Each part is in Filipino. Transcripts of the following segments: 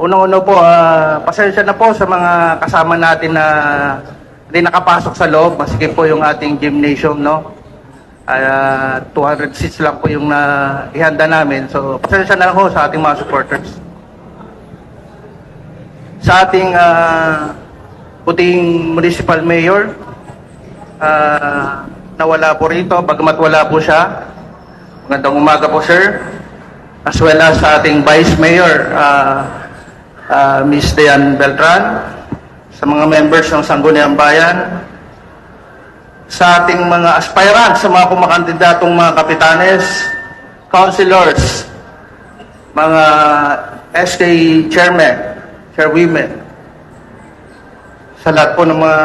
Unang-uno po, ah, pasensya na po sa mga kasama natin na hindi nakapasok sa loob. Maski po yung ating gymnasium, no? Ah, 200 seats lang po yung na ihanda namin. So, pasensya na lang ho sa ating mga supporters. Sa ating ah, puting municipal mayor, ah, nawala po rito, bagamat wala po siya. Magandang umaga po, sir. As well as sa ating Vice Mayor, uh, uh, Ms. Diane Beltran, sa mga members ng Sangguniang Bayan, sa ating mga aspirants, sa mga kumakandidatong mga kapitanes, councilors, mga SK chairmen, chairwomen, sa lahat po ng mga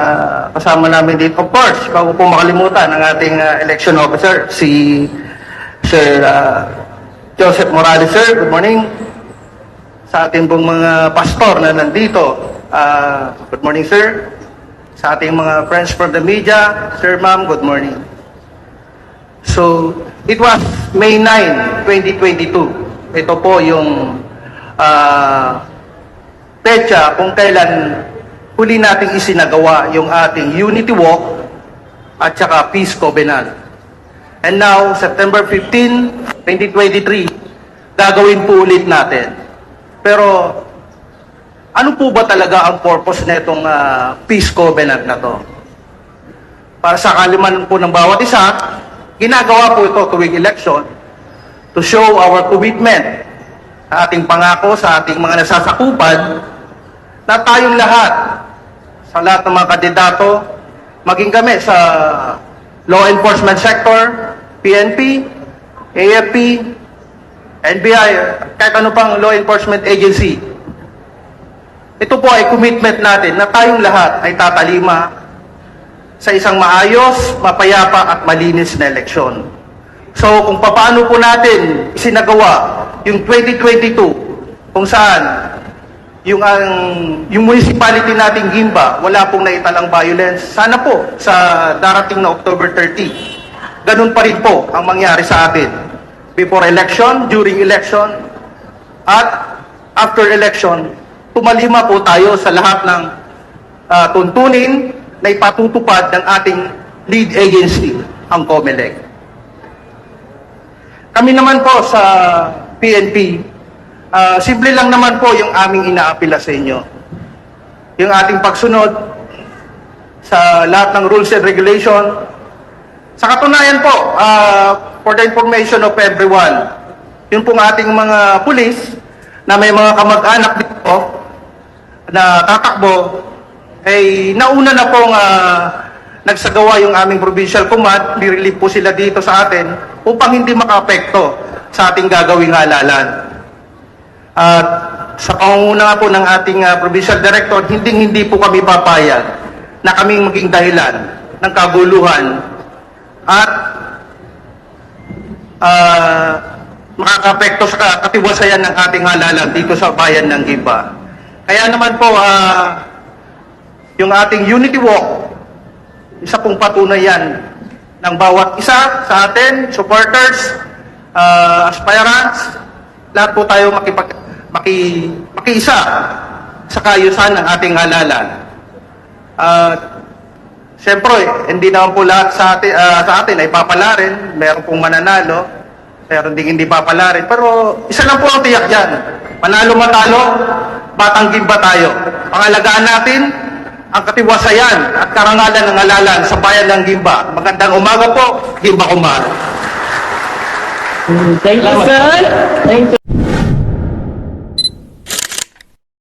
kasama namin dito. Of course, bago po makalimutan ang ating uh, election officer, si Sir uh, Joseph Morales, sir. Good morning. Sa ating pong mga pastor na nandito, uh, good morning, sir. Sa ating mga friends from the media, sir, ma'am, good morning. So, it was May 9, 2022. Ito po yung uh, petsa kung kailan huli nating isinagawa yung ating Unity Walk at saka Peace Covenant. And now, September 15, 2023, gagawin po ulit natin. Pero, ano po ba talaga ang purpose na itong ah, Peace Covenant na to? Para sa kaliman po ng bawat isa, ginagawa po ito tuwing election to show our commitment sa ating pangako, sa ating mga nasasakupan, na tayong lahat, sa lahat ng mga kandidato, maging kami sa law enforcement sector, PNP, AFP, NBI, kahit ano pang law enforcement agency. Ito po ay commitment natin na tayong lahat ay tatalima sa isang maayos, mapayapa at malinis na eleksyon. So kung paano po natin isinagawa yung 2022 kung saan yung ang yung municipality nating Gimba wala pong naitalang violence sana po sa darating na October 30 ganun pa rin po ang mangyari sa atin before election during election at after election tumalima po tayo sa lahat ng ah, tuntunin na ipatutupad ng ating lead agency ang COMELEC kami naman po sa PNP, ah, simple lang naman po yung aming inaapila sa inyo. Yung ating pagsunod sa lahat ng rules and regulation. Sa katunayan po, ah, for the information of everyone, yun pong ating mga pulis na may mga kamag-anak dito na tatakbo, ay nauna na pong ah, nagsagawa yung aming provincial command, nirelieve po sila dito sa atin upang hindi makaapekto sa ating gagawing halalan. At sa pangunguna po ng ating ah, provincial director, hindi hindi po kami papayag na kaming maging dahilan ng kaguluhan. At ah, makakapekto sa katiwasayan ng ating halalan dito sa bayan ng Giba. Kaya naman po, ah, yung ating Unity Walk, isa pong patunay yan ng bawat isa sa atin, supporters, uh, aspirants, lahat po tayo makipag, maki, makiisa sa kayusan ng ating halalan. At siyempre, hindi naman po lahat sa atin, ah, sa atin ay papala rin. Meron pong mananalo, meron ding hindi papala rin. Pero isa lang po ang tiyak dyan. Manalo matalo, batang gimba tayo. Pangalagaan natin ang katiwasayan at karangalan ng halalan sa bayan ng Gimba. Magandang umaga po, Gimba Kumar. Thank you, sir. Thank you.